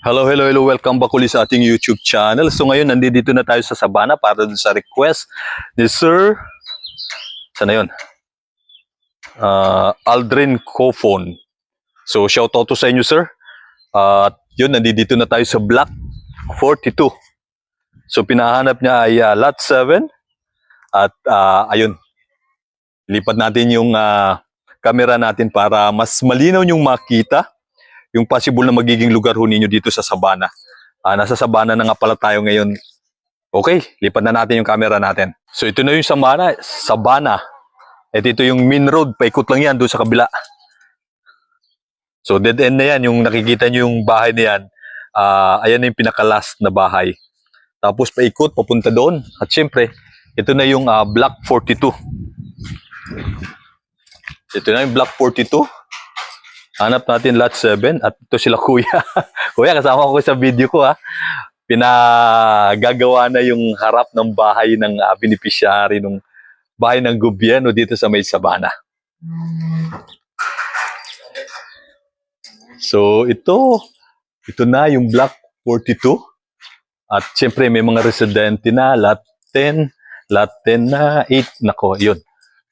Hello, hello, hello. Welcome back ulit sa ating YouTube channel. So ngayon, nandito na tayo sa Sabana para dun sa request ni Sir... Sana yun? Uh, Aldrin Kofon. So shout out to sa inyo, Sir. At yun, nandito na tayo sa Block 42. So pinahanap niya ay ah, Lot 7. At ah, ayun, lipat natin yung ah, camera natin para mas malinaw yung makita yung possible na magiging lugar ho ninyo dito sa Sabana. Ah, nasa Sabana na nga pala tayo ngayon. Okay, lipat na natin yung camera natin. So ito na yung Sabana. Sabana. At ito yung main road. Paikot lang yan doon sa kabila. So dead end na yan. Yung nakikita nyo yung bahay na yan. ah, ayan na yung pinaka-last na bahay. Tapos paikot, papunta doon. At syempre, ito na yung ah, Block 42. Ito na yung Block 42. Hanap natin lot 7 at ito sila kuya. kuya, kasama ko sa video ko ha. Pinagagawa na yung harap ng bahay ng uh, beneficiary ng bahay ng gobyerno dito sa May Sabana. So ito, ito na yung block 42. At siyempre may mga residente na lot 10, lot 10 na 8. Nako, yun.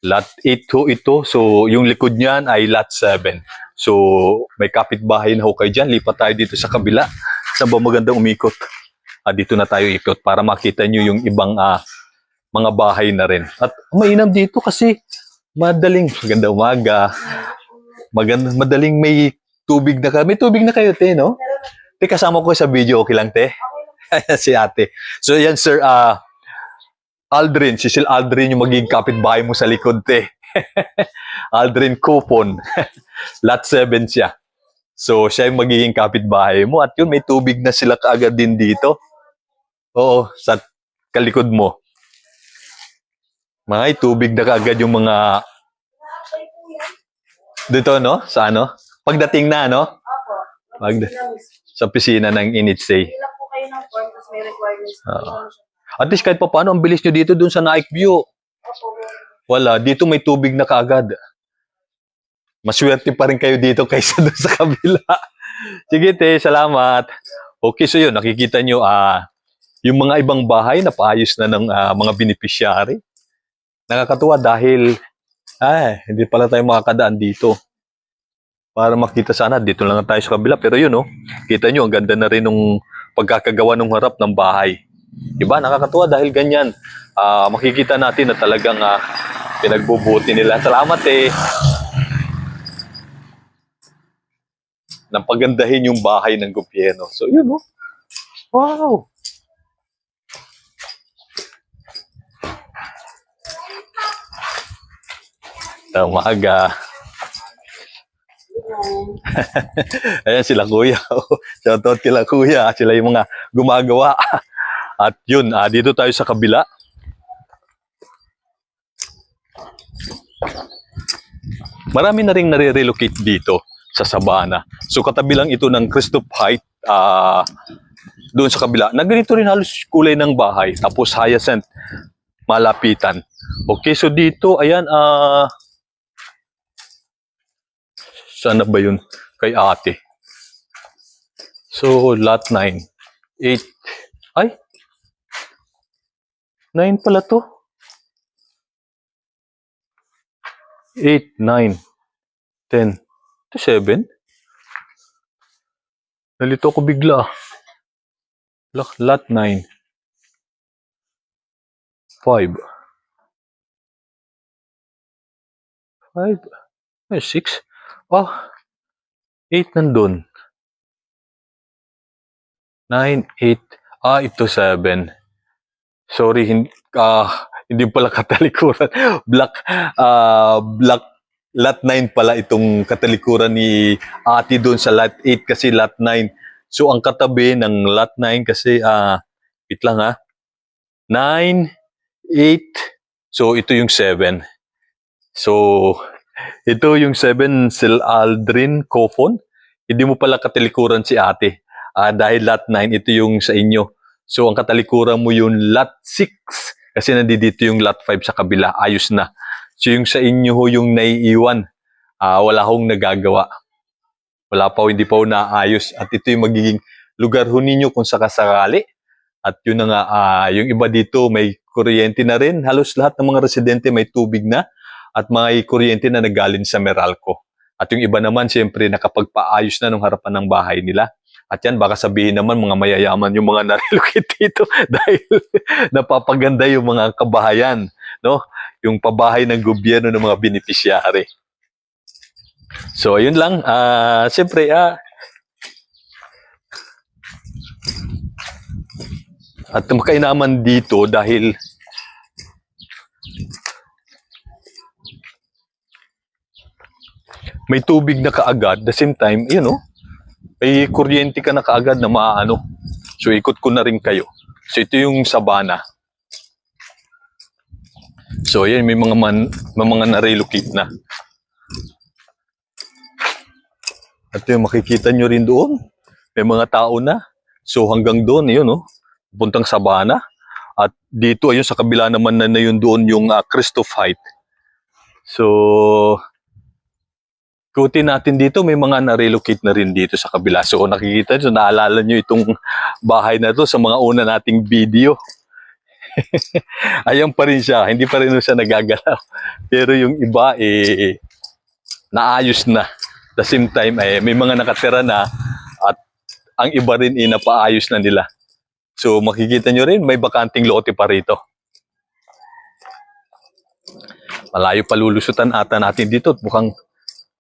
Lot 8 ho ito. So yung likod niyan ay lot 7. So, may kapitbahay na ho kayo dyan. Lipat tayo dito sa kabila. Saan ba magandang umikot? Ah, dito na tayo ikot para makita nyo yung ibang ah, mga bahay na rin. At mainam dito kasi madaling, maganda umaga, maganda, madaling may tubig na ka. May tubig na kayo, te, no? Te, kasama ko sa video, okay lang, te? si ate. So, yan, sir, ah, Aldrin, si Sil Aldrin yung magiging kapitbahay mo sa likod, te. Aldrin Coupon. Lot 7 siya. So, siya yung magiging kapitbahay mo. At yun, may tubig na sila kaagad din dito. Oo, sa kalikod mo. May tubig na kaagad yung mga... Dito, no? Sa ano? Pagdating na, no? Opo. Magda- Sa pisina ng NHA. Fill up po kayo ng form tapos may requirements po. At least kahit pa paano, ang bilis nyo dito dun sa Naik View. Wala, dito may tubig na kaagad. Maswerte pa rin kayo dito kaysa doon sa kabila. Sige, te, salamat. Okay, so yun, nakikita nyo, ah, yung mga ibang bahay na paayos na ng ah, mga beneficiary. Nakakatuwa dahil, ay, hindi pala tayo makakadaan dito. Para makita sana, dito lang tayo sa kabila. Pero yun, oh, kita nyo, ang ganda na rin ng pagkakagawa ng harap ng bahay. Diba? Nakakatuwa dahil ganyan. Ah, makikita natin na talagang ah, pinagbubuti nila. Salamat eh. Nang pagandahin yung bahay ng gobyerno. So, yun oh. Wow! Tamaga. Ayan sila kuya. Shoutout kila kuya. Sila yung mga gumagawa. At yun, ah, dito tayo sa kabila. Marami na rin nare-relocate dito sa Sabana. So katabi lang ito ng Christoph Height ah, doon sa kabila. Na ganito rin halos kulay ng bahay. Tapos hyacinth malapitan. Okay, so dito, ayan, ah, sana ba yun? Kay ate. So, lot 9. 8. Ay! 9 pala to. 8, 9, 10. Ito 7. Nalito ko bigla. Lot, lot 9. 5. 5. Ay, 6. Ah, 8 nandun. 9, 8. Ah, ito 7. Sorry, hindi, ah, hindi pala katalikuran. Black, ah, black, lot 9 pala itong katalikuran ni ate doon sa lot 8 kasi lot 9. So, ang katabi ng lot 9 kasi, ah, wait lang ha. 9, 8. So, ito yung 7. So, ito yung 7 Sil Aldrin Kofon. Hindi mo pala katalikuran si ate. Ah, dahil lot 9, ito yung sa inyo. So, ang katalikuran mo yung lot 6. Kasi nandito yung lot 5 sa kabila. Ayos na. So, yung sa inyo ho yung naiiwan. Ah, wala hong nagagawa. Wala pa, hindi pa ho naayos. At ito yung magiging lugar ho ninyo kung sakasakali. At yun na nga, ah, yung iba dito may kuryente na rin. Halos lahat ng mga residente may tubig na at may kuryente na nagaling sa Meralco. At yung iba naman, siyempre, nakapagpaayos na ng harapan ng bahay nila. At yan, baka sabihin naman mga mayayaman yung mga narelocate dito dahil napapaganda yung mga kabahayan, no? Yung pabahay ng gobyerno ng mga beneficiary. So, ayun lang. Ah, siyempre, ah, at makainaman dito dahil may tubig na kaagad. The same time, yun know, may kuryente ka na kaagad na maano. So, ikot ko na rin kayo. So, ito yung sabana. So, yan, may mga, man, may mga na-relocate na. At yung makikita nyo rin doon, may mga tao na. So, hanggang doon, yun, no? Puntang sabana. At dito, ayun, sa kabila naman na, na yun doon yung uh, Christophite. So, Kuti natin dito, may mga na-relocate na rin dito sa kabila. So nakikita nyo, naalala nyo itong bahay na to sa mga una nating video. Ayan pa rin siya, hindi pa rin siya nagagalaw. Pero yung iba, eh, naayos na. The same time, eh, may mga nakatira na at ang iba rin eh, napaayos na nila. So makikita nyo rin, may bakanting lote pa rito. Malayo palulusutan ata natin dito. at Mukhang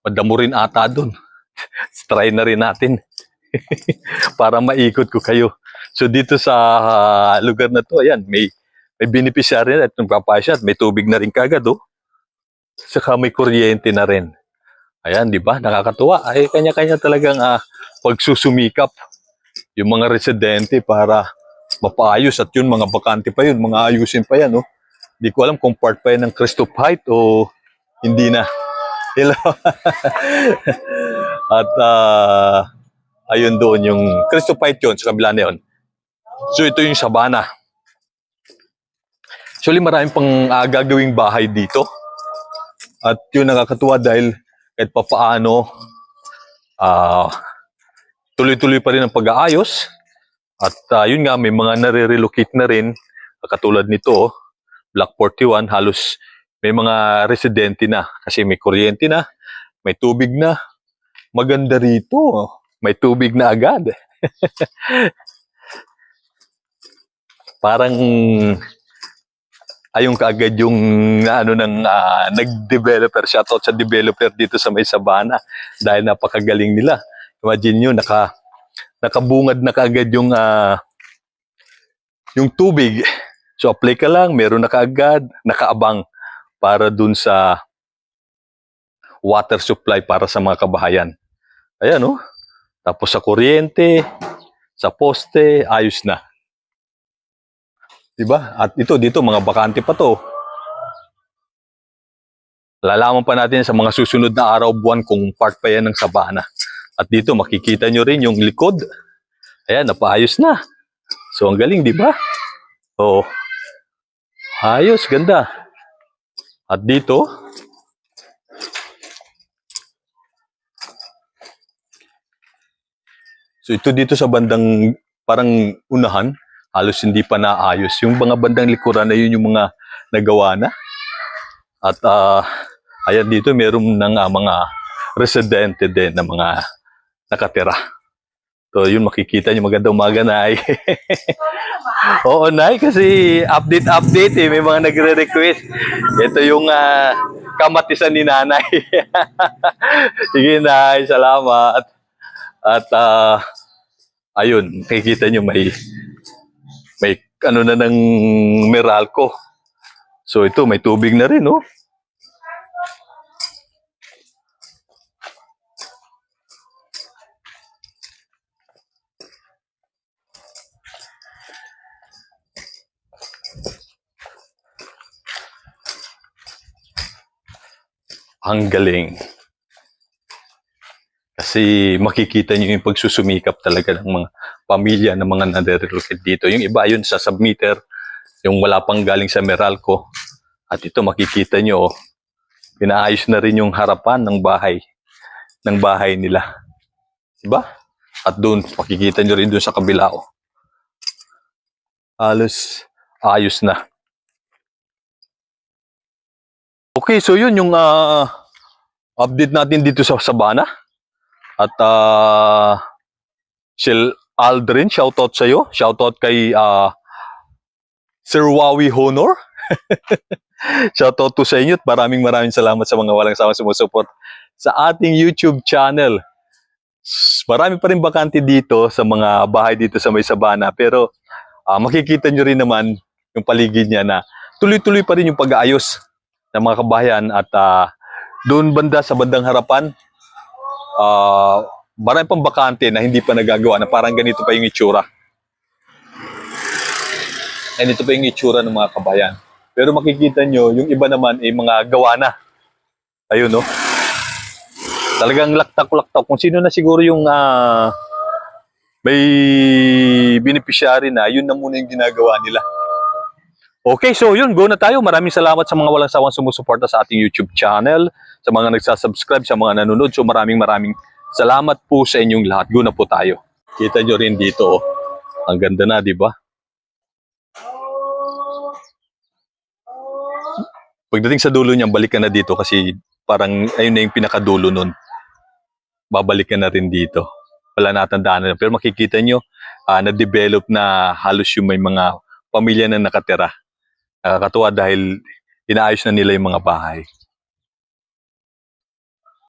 madamo rin ata doon. Try na rin natin. Para maikot ko kayo. So dito sa ah, lugar na to, ayan, may may beneficiary na at nagpapasya at may tubig na rin kagad, oh. Saka may kuryente na rin. Ayan, di ba? Nakakatuwa. Ay, kanya-kanya talagang ah, pagsusumikap yung mga residente para mapaayos at yun, mga bakante pa yun, mga ayusin pa yan, oh. Di ko alam kung part pa yan ng Christopite o hindi na. Hello. At ah, ayun doon yung Christopite yun sa kabila na yun. So ito yung sabana. Actually maraming pang ah, gagawing bahay dito. At yun nakakatuwa dahil kahit papaano ah tuloy-tuloy pa rin ang pag-aayos. At ah, yun nga may mga nare-relocate na rin katulad nito oh, Block 41 halos may mga residente na kasi may kuryente na, may tubig na. Maganda rito. May tubig na agad. Parang ayong kaagad yung ano ng ah, nag-developer shoutout sa developer dito sa may Sabana dahil napakagaling nila. Imagine nyo, naka, nakabungad na kaagad yung ah, yung tubig. So apply ka lang, meron na kaagad, nakaabang para dun sa water supply para sa mga kabahayan. Ayan, oh. Tapos sa kuryente, sa poste, ayos na. Diba? At ito, dito, mga bakante pa to. Lalaman pa natin sa mga susunod na araw, buwan, kung part pa yan ng sabana. At dito, makikita nyo rin yung likod. Ayan, napaayos na. So, ang galing, di ba? Oo. Ayos, ganda. At dito, so ito dito sa bandang parang unahan, halos hindi pa naayos. Yung mga bandang likuran na yun yung mga nagawa na. At ah, ayan dito meron ng ah, mga residente din na mga nakatira. So yun makikita niyo magandang umaga na Oo, Nay, kasi update-update eh. May mga nagre-request. Ito yung ah, kamatisan ni Nanay. Sige, Nay. Salamat. At ah, ayun, makikita nyo may may ano na ng Meralco. So ito, may tubig na rin, oh. Ang galing. Kasi makikita niyo yung pagsusumikap talaga ng mga pamilya ng mga nare-relocate dito. Yung iba yun sa submitter, yung wala pang galing sa Meralco. At ito makikita niyo, oh, pinaayos na rin yung harapan ng bahay ng bahay nila. Diba? At doon, makikita nyo rin doon sa kabila. Oh. Halos ayos na. Okay, so yun yung ah, update natin dito sa Sabana. At ah Shell Aldrin, shoutout sa'yo. Shoutout kay ah, Sir Wawi Honor. shoutout to sa inyo at maraming maraming salamat sa mga walang sawang sumusuport sa ating YouTube channel. Marami pa rin bakante dito sa mga bahay dito sa may Sabana pero ah, makikita nyo rin naman yung paligid niya na tuloy-tuloy pa rin yung pag-aayos ng mga kabayan at ah, doon banda sa bandang harapan ah marami pang bakante na hindi pa nagagawa na parang ganito pa yung itsura. Ganito pa yung itsura ng mga kabayan. Pero makikita nyo, yung iba naman ay mga gawa na. Ayun, no? Talagang laktak-laktak. Kung sino na siguro yung ah, may beneficiary na, yun na muna yung ginagawa nila. Okay, so yun, go na tayo. Maraming salamat sa mga walang sawang sumusuporta sa ating YouTube channel, sa mga nagsasubscribe, sa mga nanonood. So maraming maraming salamat po sa inyong lahat. Go na po tayo. Kita nyo rin dito, oh. Ang ganda na, di ba? Pagdating sa dulo niyan, balik ka na dito kasi parang ayun na yung pinakadulo nun. Babalik ka na rin dito. Wala natandaan na. Pero makikita nyo, ah, na-develop na halos yung may mga pamilya na nakatira. Nakakatuwa dahil inaayos na nila yung mga bahay.